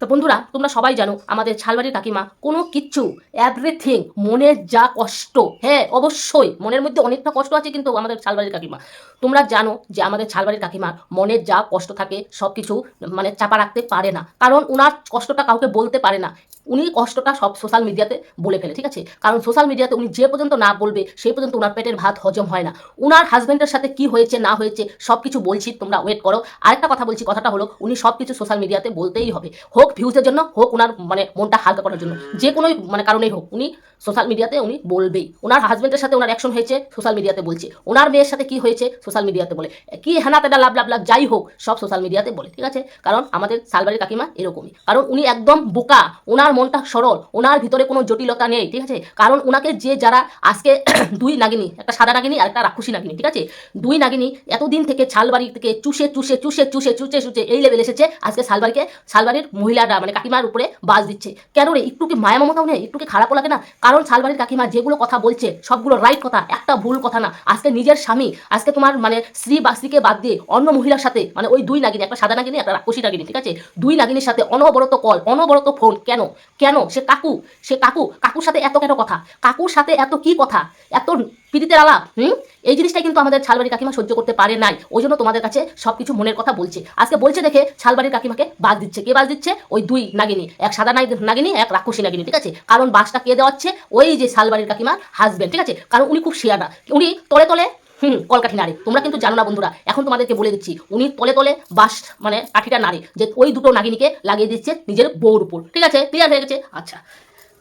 তো বন্ধুরা, তোমরা সবাই জানো আমাদের ছালবাড়ির কাকিমা কোনো কিচ্ছু এভরিথিং মনের যা কষ্ট হ্যাঁ অবশ্যই মনের মধ্যে অনেকটা কষ্ট আছে কিন্তু আমাদের ছালবাড়ির কাকিমা। তোমরা জানো যে আমাদের ছালবাড়ির কাকিমার মনের যা কষ্ট থাকে সব কিছু মানে চাপা রাখতে পারে না। কারণ ওনার কষ্টটা কাউকে বলতে পারে না। উনি কষ্টটা সব সোশ্যাল মিডিয়াতে বলে ফেলে, ঠিক আছে? কারণ সোশ্যাল মিডিয়াতে উনি যে পর্যন্ত না বলবে সেই পর্যন্ত ওনার পেটের ভাত হজম হয় না। ওনার হাজব্যান্ডের সাথে কি হয়েছে, না হয়েছে সব কিছু বলছি, তোমরা ওয়েট করো। আরেকটা কথা বলছি, কথাটা হলো, উনি সব কিছু সোশ্যাল মিডিয়াতে বলতেই হবে। হোক ভিউজের জন্য, হোক ওনার মানে মনটা হালকা করার জন্য। যে কোনো মানে কারণেই হোক, উনি সোশ্যাল মিডিয়াতে উনি বলবেই। ওনার হাজব্যান্ডের সাথে ওনার অ্যাকশন হয়েছে সোশ্যাল মিডিয়াতে বলছে। ওনার মেয়ের সাথে কি হয়েছে সোশ্যাল মিডিয়াতে বলে। কি হেনা তেনা, লাভ লাভ লাভ, যাই হোক, সব সোশ্যাল মিডিয়াতে বলে, ঠিক আছে? কারণ আমাদের সালবাড়ির কাকিমা এরকমই। কারণ উনি একদম বোকা ওনার মনটা সরল, ওনার ভিতরে কোনো জটিলতা নেই, ঠিক আছে? কারণ ওনাকে যে যারা আজকে দুই নাগিনী, একটা সাদা নাগিনী আর একটা রাক্ষসী নাগিনী, ঠিক আছে? দুই নাগিনী এতদিন থেকে ছালবাড়ি থেকে চুষে চুষে চুষে চুষে চুষে চুষে এই লেভেল এসেছে, আজকে শালবাড়িকে, শালবাড়ির মহিলারা মানে কাকিমার উপরে বাস দিচ্ছে। কেন রে? একটু কি মায়া মমতাও নেই? একটু কি খারাপও লাগে না? কারণ শালবাড়ির কাকিমা যেগুলো কথা বলছে, সবগুলো রাইট কথা, একটা ভুল কথা না। আজকে নিজের স্বামী, আজকে তোমার মানে স্ত্রী বা স্ত্রীকে বাদ দিয়ে অন্য মহিলার সাথে মানে ওই দুই নাগিনী, একটা সাদা নাগিনী, একটা রাক্ষসী নাগিনী, ঠিক আছে? দুই নাগিনীর সাথে অনবরত কল অনবরত ফোন কেন? কেন? সে কাকু সে কাকু, কাকুর সাথে এত কেন কথা? কাকুর সাথে এত কি কথা? এত পিড়িতের আলাপ, হুম? এই জিনিসটা কিন্তু আমাদের ছালবাড়ির কাকিমা সহ্য করতে পারে নাই। ওই জন্য তোমাদের কাছে সবকিছু মনের কথা বলছে। আজকে বলছে দেখে ছালবাড়ির কাকিমাকে বাদ দিচ্ছে। কে বাদ দিচ্ছে? ওই দুই নাগিনী। এক সাদা নাগ- নাগিনী, এক রাক্ষসী নাগিনী, ঠিক আছে? কারণ বাসটা কে দেওয়াচ্ছে? ওই যে শালবাড়ির কাকিমার হাজবেন্ড ঠিক আছে? কারণ উনি খুব শিয়ানা উনি তলে তলে হুম, কলকাঠি নাড়ে তোমরা কিন্তু জানো না বন্ধুরা, এখন তোমাদেরকে বলে দিচ্ছি, উনি তলে তলে বাস মানে কাঠিটা নাড়ে, যে ওই দুটো নাগিনীকে লাগিয়ে দিচ্ছে নিজের বউর উপর। ঠিক আছে? ক্লিয়ার হয়ে গেছে? আচ্ছা।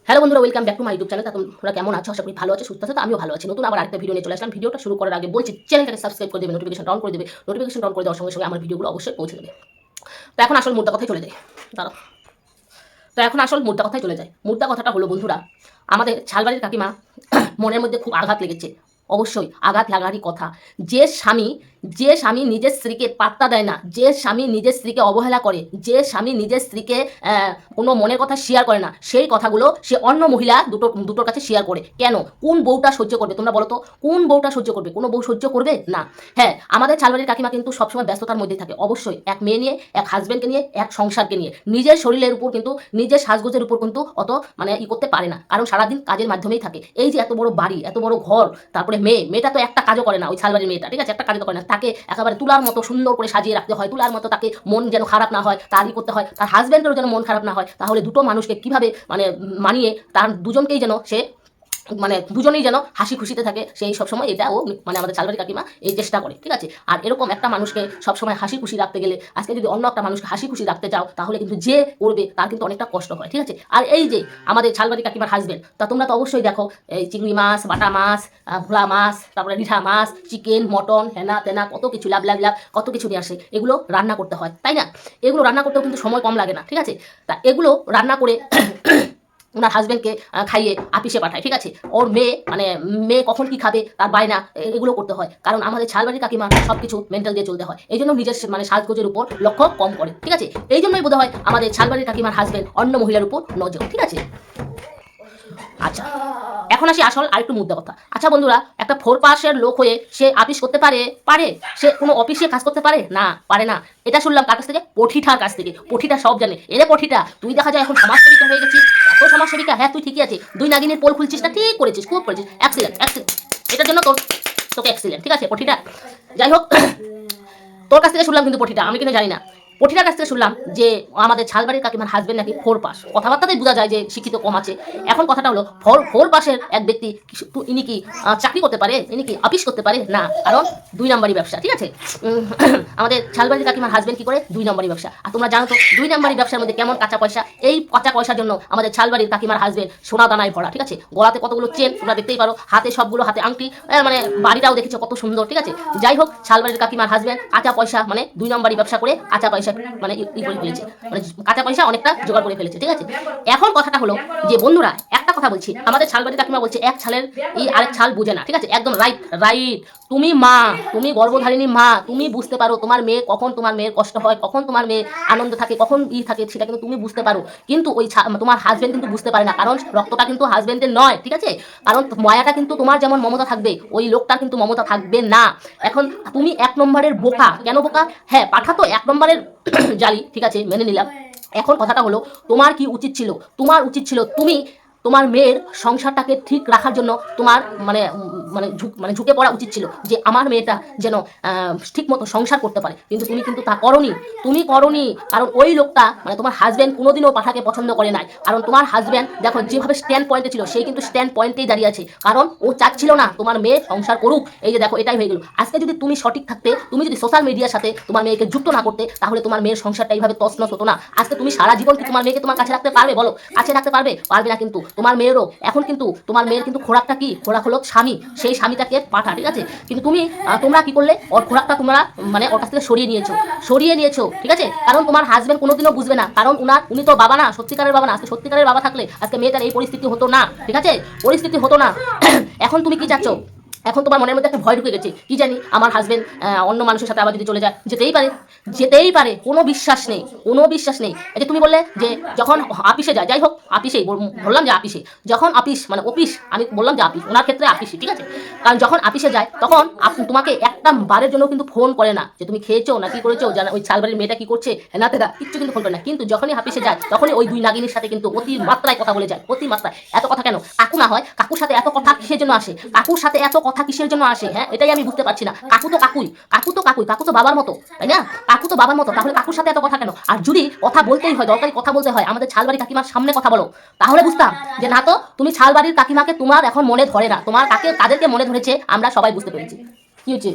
হ্যালো বন্ধুরা welcome back to my YouTube channel তোমরা কেমন আছো? আশা করি ভালো আছে, সুস্থ আছে, তো আমিও ভালো আছি। নতুন আবার আরেকটা ভিডিও নিয়ে চলে আসলাম। ভিডিওটা শুরু করার আগে বলছি চ্যানেলটাকে সাবস্ক্রাইব করে দেবে নোটিফিকেশন অন করে দেবে। নোটিফিকেশন অন করে দেওয়ার সঙ্গে সঙ্গে আমার ভিডিওগুলো অবশ্যই পৌঁছে দেবে। তো এখন আসল মুদ্রা কথায় চলে যাই দাঁড়াও। তো এখন আসল মুদ্রা কথায় চলে যায়? মুদ্রা কথাটা হলো বন্ধুরা, আমাদের ছালবাড়ির কাকিমা, মনের মধ্যে খুব আঘাত লেগেছে। অবশ্যই আঘাত লাগারই কথা। যে স্বামী যে স্বামী নিজের স্ত্রীকে পাত্তা দেয় না, যে স্বামী নিজের স্ত্রীকে অবহেলা করে, যে স্বামী নিজের স্ত্রীকে কোনো মনের কথা শেয়ার করে না, সেই কথাগুলো সে অন্য মহিলা দুটো, দুটোর কাছে শেয়ার করে। কেন? কোন বউটা সহ্য করবে তোমরা বলো তো? কোন বউটা সহ্য করবে? কোনো বউ সহ্য করবে? না। হ্যাঁ আমাদের ছালবাড়ির কাকিমা কিন্তু সবসময় ব্যস্ততার মধ্যে থাকে। অবশ্যই এক মেয়ে নিয়ে, এক হাজব্যান্ডকে নিয়ে, এক সংসারকে নিয়ে। নিজের শরীরের উপর কিন্তু, নিজের সাজগোজের উপর কিন্তু অত মানে ই করতে পারে না। কারণ সারাদিন কাজের মাধ্যমেই থাকে। এই যে এত বড় বাড়ি, এত বড় ঘর, তারপরে মেয়ে, মেয়েটা তো একটা কাজও করে না, ওই ছালবাড়ির মেয়েটা, ঠিক আছে? একটা কাজও করে না। তাকে একেবারে তুলার মতো সুন্দর করে সাজিয়ে রাখতে হয়, তুলার মতো তাকে মন যেন খারাপ না হয়, তারই করতে হয়। তার হাজব্যান্ডেরও যেন মন খারাপ না হয়। তাহলে দুটো মানুষকে কীভাবে মানে মানিয়ে তার দুজনকেই যেন সে মানে দুজনেই যেন হাসি খুশিতে থাকে, সেই সবসময় এটা ও মানে আমাদের চালবাড়ি কাকিমা এই চেষ্টা করে, ঠিক আছে? আর এরকম একটা মানুষকে সবসময় হাসি খুশি রাখতে গেলে, আজকে যদি অন্য একটা মানুষকে হাসি খুশি রাখতে চাও, তাহলে কিন্তু যে করবে, তার কিন্তু অনেকটা কষ্ট হয়, ঠিক আছে? আর এই যে আমাদের ছালবাড়ি কাকিমার হাজবেন্ড তা তোমরা তো অবশ্যই দেখো, এই চিংড়ি মাছ, বাটা মাছ ভোলা মাছ, তারপরে রিঠা মাছ চিকেন মটন হেনা তেনা, কত কিছু লাভ লাভ লাভ, কত কিছু নিয়ে আসে, এগুলো রান্না করতে হয়, তাই না? এগুলো রান্না করতেও কিন্তু সময় কম লাগে না, ঠিক আছে? তা এগুলো রান্না করে ওনার হাজব্যান্ডকে খাইয়ে আপিসে পাঠায়, ঠিক আছে? ওর মেয়ে মানে মেয়ে কখন কি খাবে, তার বায়না না এগুলো করতে হয়। কারণ আমাদের ছালবাড়ির কাকিমা সব কিছু মেন্টাল দিয়ে চলতে হয়। এই জন্য নিজের মানে সাজগোজের উপর লক্ষ্য কম করে, ঠিক আছে? এই জন্যই বোধ হয় আমাদের ছালবাড়ির কাকিমার হাজব্যান্ড অন্য মহিলার উপর নজর, ঠিক আছে? আচ্ছা এখন আসি আসল আরেকটু মুদ্রা কথা। আচ্ছা বন্ধুরা, একটা ফোর পাসের লোক হয়ে সে আপিস করতে পারে? পারে? সে কোনো অফিসে কাজ করতে পারে? না পারে না। এটা শুনলাম কার কাছ থেকে, পঠিঠার কাছ থেকে। পঠিটা সব জানে। এরে পঠিটা তুই দেখা যায় এখন সমাজ সমাজসেবিকা হয়ে গেছিস? এত সমাজসেবিকা হ্যাঁ তুই ঠিকই আছে দুই নাগিনের পোল খুলছিস না? ঠিক করেছিস, খুব করেছিস। অ্যাক্সিডেন্ট অ্যাক্সিডেন্ট এটার জন্য তোর, তোকে অ্যাক্সিডেন্ট ঠিক আছে পঠিটা যাই হোক, তোর কাছ থেকে শুনলাম কিন্তু পঠিটা আমি কিন্তু জানি না। পঠিটার কাছ থেকে শুনলাম যে আমাদের ছালবাড়ির কাকিমার হাজবেন্ড নাকি ফোর পাস। কথাবার্তাতেই বোঝা যায় যে শিক্ষিত কম আছে। এখন কথাটা হলো, ফোর ফোর পাসের এক ব্যক্তি ইনি কি চাকরি করতে পারে? ইনি কি অফিস করতে পারে? না, কারণ দুই নম্বরই ব্যবসা, ঠিক আছে? আমাদের ছালবাড়ির কাকিমার হাজবেন্ড কি করে? দুই নম্বরই ব্যবসা। আর তোমরা জানো তো, দুই নম্বরই ব্যবসার মধ্যে কেমন কাঁচা পয়সা? এই কাঁচা পয়সার জন্য আমাদের ছালবাড়ির কাকিমার হাজবেন্ড সোনা দানায় ভরা, ঠিক আছে? গলাতে কতগুলো চেন তোমরা দেখতেই পারো, হাতে সবগুলো, হাতে আংটি মানে বাড়িটাও দেখেছ কত সুন্দর, ঠিক আছে? যাই হোক শালবাড়ির কাকিমার হাজবেন্ড কাঁচা পয়সা মানে দুই নম্বরই ব্যবসা করে কাঁচা পয়সা মানে ই ই করে ফেলেছে। মানে কাঁচা পয়সা অনেকটা জোগাড় করে ফেলেছে, ঠিক আছে? এখন কথাটা হলো যে, বন্ধুরা, একটা কথা বলছি। আমাদের ছালবাড়ি কাকিমা বলছে, এক ছালের এই আরেক ছাল বোঝে না, ঠিক আছে? একদম রাইট রাইট তুমি মা তুমি গর্ভধারিণী মা তুমি বুঝতে পারো তোমার মেয়ে কখন তোমার মেয়ের কষ্ট হয় কখন তোমার মেয়ে আনন্দ থাকে কখন ই থাকে সেটা কিন্তু তুমি বুঝতে পারো। কিন্তু ওই তোমার হাজবেন্ড কিন্তু বুঝতে পারে না কারণ রক্তটা কিন্তু হাজবেন্ডের নয় ঠিক আছে? কারণ মায়াটা কিন্তু তোমার যেমন মমতা থাকবে ওই লোকটার কিন্তু মমতা থাকবে না। এখন তুমি এক নম্বরের বোকা কেন বোকা? হ্যাঁ পাঠা তো এক নম্বরের জালি ঠিক আছে মেনে নিলাম। এখন কথাটা হলো তোমার কি উচিত ছিল? তোমার উচিত ছিল তুমি তোমার মেয়ের সংসারটাকে ঠিক রাখার জন্য তোমার মানে মানে ঝুঁক মানে ঝুঁকে পড়া উচিত ছিল যে আমার মেয়েটা যেন ঠিক মতো সংসার করতে পারে। কিন্তু তুমি কিন্তু তা করনি, তুমি করনি। কারণ ওই লোকটা মানে তোমার হাজব্যান্ড কোনোদিনও পাঠাকে পছন্দ করে নাই। কারণ তোমার হাজব্যান্ড দেখো, যেভাবে স্ট্যান্ড পয়েন্টে ছিল সেই কিন্তু স্ট্যান্ড পয়েন্টেই দাঁড়িয়ে আছে। কারণ ও চাচ্ছিল না তোমার মেয়ে সংসার করুক। এই যে দেখো, এটাই হয়ে গেল। আজকে যদি তুমি সঠিক থাকতে, তুমি যদি সোশ্যাল মিডিয়ার সাথে তোমার মেয়েকে যুক্ত না করতে, তাহলে তোমার মেয়ের সংসারটা এইভাবে তছনছ হতো না। আজকে তুমি সারা জীবন কি তোমার মেয়েকে তোমার কাছে রাখতে পারবে বলো? কাছে রাখতে পারবে? পারবে না কিন্তু। তোমার মেয়েরও। এখন কিন্তু তোমার মেয়ের কিন্তু খোরাকটা কি? খোরাক হলো স্বামী। সেই স্বামীটাকে পাঠা, ঠিক আছে? কিন্তু তুমি তোমরা কি করলে? ওর খোরাকটা তোমরা মানে ওর কাছ থেকে সরিয়ে নিয়েছো। সরিয়ে নিয়েছো, ঠিক আছে? কারণ তোমার হাজব্যান্ড কোনোদিনও বুঝবে না। কারণ উনার, উনি তো বাবা না, সত্যিকারের বাবা না। আজকে সত্যিকারের বাবা থাকলে, আজকে মেয়েটার এই পরিস্থিতি হতো না, ঠিক আছে? পরিস্থিতি হতো না। এখন তুমি কি চাচ্ছ? এখন তোমার মনের মধ্যে একটা ভয় ঢুকে গেছে। কি জানি আমার হাজবেন্ড অন্য মানুষের সাথে আবার যদি চলে যায়, যেতেই পারে যেতেই পারে, কোনো বিশ্বাস নেই, কোনো বিশ্বাস নেই। এই যে তুমি বললে যে যখন আপিসে যায়, যাই হোক, আপিসেই বললাম যে আপিসে। যখন আপিস মানে অফিস, আমি বললাম যে আপিস, ওনার ক্ষেত্রে আপিসই, ঠিক আছে? কারণ যখন আপিসে যায়, তখন তোমাকে একটা বারের জন্য কিন্তু ফোন করে না, যে তুমি খেয়েছো না কি করেছ জানা ওই চালবাড়ির মেয়েটা কি করছে না তেরা কিচ্ছু কিন্তু ফোন করে না। কিন্তু যখনই আপিসে যায়, তখনই ওই দুই নাগিনীর সাথে কিন্তু অতি মাত্রায় কথা বলে যায় অতি মাত্রায় এত কথা কেন? কাকু না হয়, কাকুর সাথে এত কথা কিসের জন্য আসে? কাকুর সাথে এত কথা কিসের জন্য আসে হ্যাঁ? এটাই আমি বুঝতে পারছি না। কাকু তো কাকুই, কাকু তো কাকুই, কাকু তো বাবার মতো, তাই না? কাকু তো বাবার মতো, তাহলে কাকুর সাথে এত কথা কেন? আর যদি কথা বলতেই হয়, দরকারি কথা বলতে হয়, আমাদের ছালবাড়ি কাকিমার সামনে কথা বলো। তাহলে বুঝতাম যে না তো, তুমি ছালবাড়ির কাকিমাকে তোমার এখন মনে ধরে না, তোমার কাকে তাদেরকে মনে ধরেছে, আমরা সবাই বুঝতে পেরেছি। কি হচ্ছে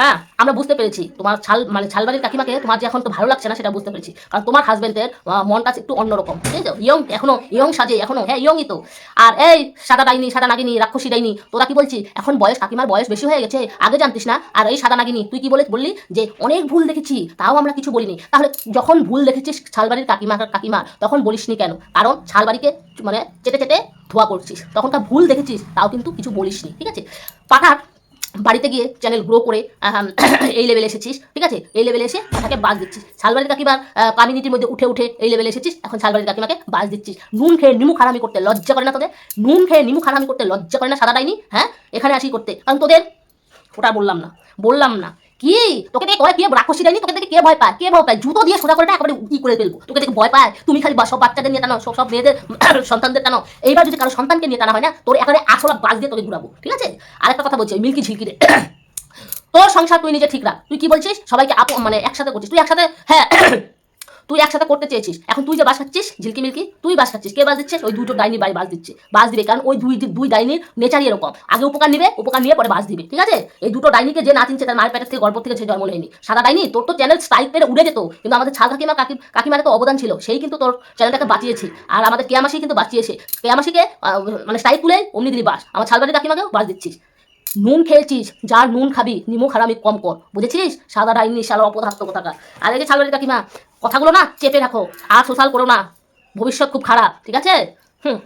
হ্যাঁ আমরা বুঝতে পেরেছি। তোমার ছাল মানে ছালবাড়ির কাকিমাকে তোমার যে এখন তো ভালো লাগছে না, সেটা বুঝতে পেরেছি। কারণ তোমার হাজবেন্ডের মনটা একটু অন্যরকম ঠিক আছে ইয়ং, এখনও, ইয়ং সাজে, এখনও হ্যাঁ ইয়ংই তো। আর এই, সাদা ডাইনি, সাদা নাগিনি, রাক্ষসী ডাইনি, তোরা কি বলছি? এখন বয়স, কাকিমার বয়স বেশি হয়ে গেছে, আগে জানতিস না? আর এই সাদা নাগিনি, তুই কি বলে, বললি যে অনেক ভুল দেখেছি, তাও আমরা কিছু বলিনি। তাহলে যখন ভুল দেখেছিস ছালবাড়ির কাকিমা কাকিমা তখন বলিসনি কেন? কারণ ছালবাড়িকে মানে চেটে চেটে ধোয়া করছিস। তখনকার ভুল দেখেছিস, তাও কিন্তু কিছু বলিসনি, ঠিক আছে? পাঠার বাড়িতে গিয়ে চ্যানেল গ্রো করে এই লেভেলে এসেছিস, ঠিক আছে? এই লেভেলে এসে তাকে বাস দিচ্ছিস। শালবাড়ির কাকিমার কমিউনিটির মধ্যে উঠে উঠে এই লেভেলে এসেছিস, এখন শালবাড়ির কাকিমাকে বাস দিচ্ছিস। নুন খেয়ে নিমু খারামি করতে লজ্জা করে না তোদের? নুন খেয়ে নিমু খারামি করতে লজ্জা করে না সাদা ডাইনি? হ্যাঁ? এখানে আসি করতে। কারণ তোদের, ওটা বললাম না বললাম না। কি? তোকে দেখে কয় কে রাক্ষসী দেয়নি তোকে দেখে কে ভয় পায়? কে ভয় পায়? জুতো দিয়ে সোজা করে একেবারে কি করে ফেলব। তোকে দেখে ভয় পায়? তুমি খালি সব বাচ্চাদের নিয়ে টানো, সব সব মেয়েদের, সন্তানদের টানো। এইবার যদি কারও সন্তানকে নিয়ে টানা হয় না, তোর একেবারে আসলা বাজ দিয়ে তোকে ঘুরাবো। ঠিক আছে? আরেকটা কথা বলছি মিল্কি ঝিলকি রে। তোর সংসার তুই নিজে ঠিক রাখ। তুই কি বলছিস? সবাইকে আপ মানে একসাথে করছিস। তুই একসাথে হ্যাঁ তুই একসাথে করতে চেয়েছিস। এখন তুই যে বাস খাচ্ছিস, ঝিলকি মিলকি, তুই বাস খাচ্ছিস। কে বাস দিচ্ছিস? ওই দুটো ডাইনি বাস দিচ্ছে। বাস দিবে কারণ ওই দুই দুই ডাইনির নেচারই এরকম। আগে উপকার নিবে, উপকার নিয়ে পরে বাস দিবে, ঠিক আছে? এই দুটো ডাইনিকে যে না চিনছে তার মায়ের পেটের থেকে গর্ভ থেকে সে জন্ম নেয়নি। সাদা ডাইনি, তোর তো চ্যানেল স্ট্রাইক পেরে উড়ে যেত। কিন্তু আমাদের ছাদ কাকিমা, কাকি কাকিমার তো অবদান ছিল। সেই কিন্তু তোর চ্যানেলটাকে বাঁচিয়েছে। আর আমাদের কেয়ামাসি কিন্তু বাঁচিয়েছে। কেয়ামাসিকে মানে স্ট্রাইক তুলে অমনি দিলি বাস। আমার ছালবাড়ির কাকিমাকেও বাস দিচ্ছিস। নুন খেয়েছিস যার নুন খাবি, নিমু খারামি কম কর। বুঝেছিস? সাদা ডাইনি সাদা অপদার্থ কোথাকার। আর এই যে ছালবাড়ির কাকিমা কথাগুলো না চেপে রাখো আর সোশ্যাল করো না। ভবিষ্যৎ খুব খারাপ ঠিক আছে? হুম।